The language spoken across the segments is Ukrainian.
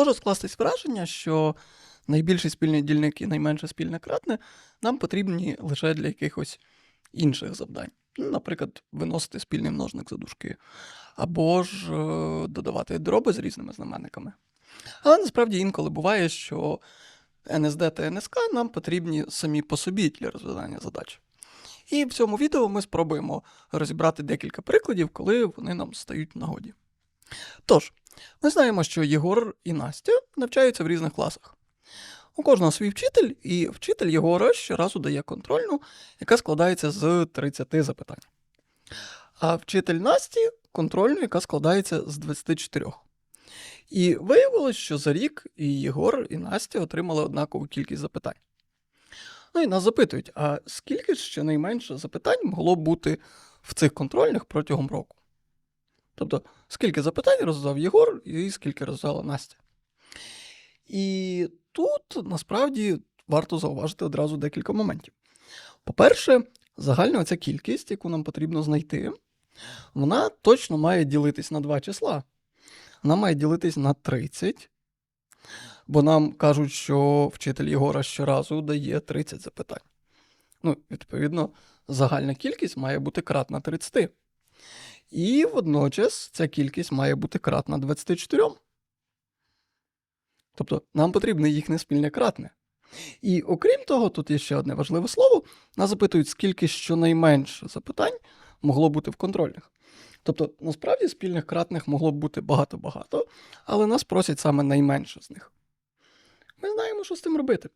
Може скластись враження, що найбільший спільний дільник і найменше спільне кратне нам потрібні лише для якихось інших завдань. Ну, Наприклад, виносити спільний множник за дужки, або ж е, додавати дроби з різними знаменниками. Але насправді інколи буває, що NSD та NSK нам потрібні самі по собі для розв'язання задач. І в цьому відео ми спробуємо розібрати декілька прикладів, коли вони нам стають в нагоді. Тож, ми знаємо, що Єгор і Настя навчаються в різних класах. У кожного свій вчитель, і вчитель Єгора щоразу дає контрольну, яка складається з 30 запитань. А вчитель Насті контрольну, яка складається з 24. І виявилось, що за рік і Єгор, і Настя отримали однакову кількість запитань. Ну і нас запитують, а скільки ж щонайменше запитань могло бути в цих контрольних протягом року? Тобто, скільки запитань роздав Єгор і скільки роздала Настя. І тут насправді варто зауважити одразу декілька моментів. По-перше, загальна ця кількість, яку нам потрібно знайти, вона точно має ділитись на два числа. Вона має ділитись на 30, бо нам кажуть, що вчитель Єгора щоразу дає 30 запитань. Ну, відповідно, загальна кількість має бути кратна 30. І водночас ця кількість має бути кратна 24. Тобто нам потрібне їхнє спільне кратне. І окрім того, тут є ще одне важливе слово: нас запитують, скільки щонайменше запитань могло бути в контрольних. Тобто, насправді спільних кратних могло б бути багато-багато, але нас просять саме найменше з них. Ми знаємо, що з цим робити.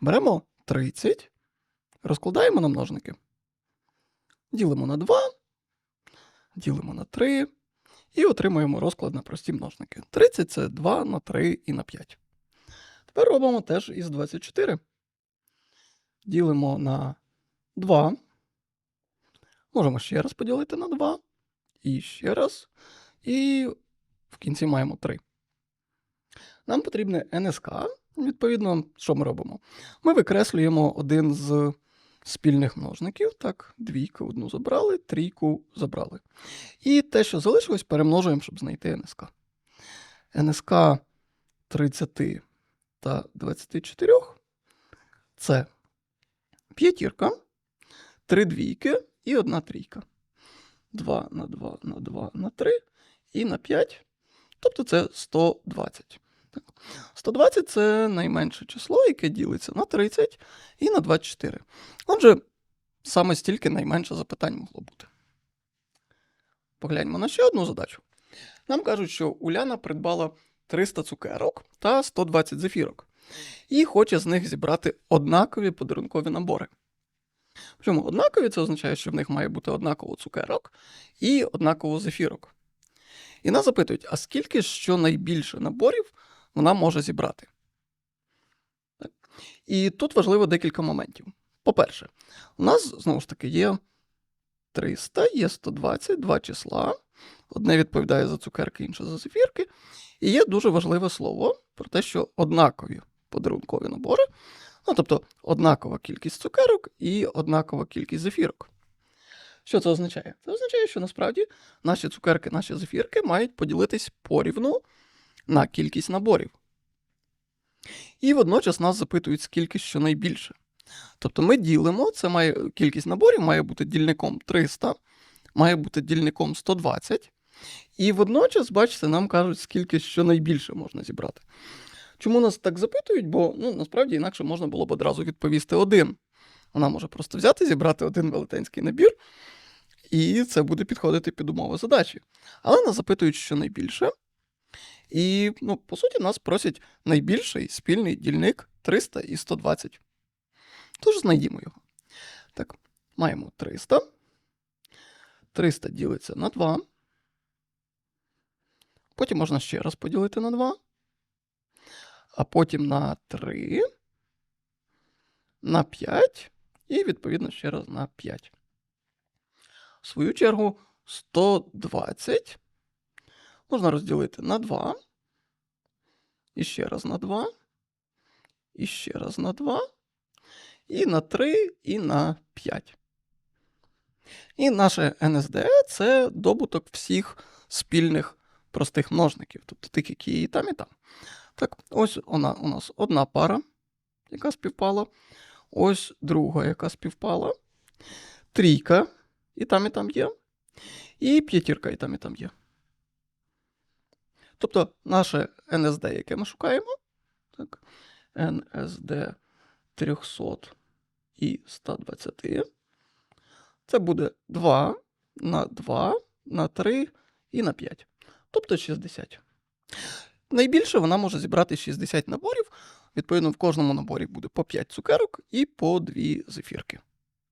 Беремо 30, розкладаємо на множники, ділимо на 2, ділимо на 3 і отримуємо розклад на прості множники. 30 це 2 на 3 і на 5. Тепер робимо теж із 24. Ділимо на 2. Можемо ще раз поділити на 2. І ще раз. І в кінці маємо 3. Нам потрібне НСК. Відповідно, що ми робимо? Ми викреслюємо один з спільних множників. Так, двійку одну забрали, трійку забрали. І те, що залишилось, перемножуємо, щоб знайти НСК. НСК 30 та 24 це п'ятірка, три двійки і одна трійка. 2 на 2 на 2 на 3 і на 5. Тобто це 120. 120 це найменше число, яке ділиться на 30 і на 24. Отже, саме стільки найменше запитань могло бути. Погляньмо на ще одну задачу. Нам кажуть, що Уляна придбала 300 цукерок та 120 зефірок, і хоче з них зібрати однакові подарункові набори. Причому однакові це означає, що в них має бути однаково цукерок і однаково зефірок. І нас запитують, а скільки що найбільше наборів вона може зібрати? І тут важливо декілька моментів. По-перше, у нас знову ж таки є 300, є 120, два числа. Одне відповідає за цукерки, інше за зефірки. І є дуже важливе слово про те, що однакові подарункові набори, ну тобто однакова кількість цукерок і однакова кількість зефірок. Що це означає? Це означає, що насправді наші цукерки, наші зефірки мають поділитись порівну на кількість наборів. І водночас нас запитують, скільки що найбільше. Тобто ми ділимо, це має кількість наборів має бути дільником 300, має бути дільником 120. І водночас, бачите, нам кажуть, скільки що найбільше можна зібрати. Чому нас так запитують? Бо ну, насправді інакше можна було б одразу відповісти один. Вона може просто взяти, зібрати один велетенський набір, і це буде підходити під умови задачі. Але нас запитують, що найбільше. І, ну, по суті, нас просять найбільший спільний дільник 300 і 120. Тож знайдімо його. Так, маємо 300. 300 ділиться на 2. Потім можна ще раз поділити на 2. А потім на 3, на 5 і, відповідно, ще раз на 5. В свою чергу, 120 можна розділити на 2. І ще раз на 2. І ще раз на 2. І на 3, і на 5. І наше NSD це добуток всіх спільних простих множників, тобто тих, які і там, і там. Так, ось вона у нас одна пара, яка співпала. Ось друга, яка співпала. Трійка, і там, і там є. І п'ятірка, і там, і там є. Тобто наше НСД, яке ми шукаємо, так, НСД 300 і 120, це буде 2 на 2 на 3 і на 5. Тобто 60. Найбільше вона може зібрати 60 наборів. Відповідно, в кожному наборі буде по 5 цукерок і по 2 зефірки.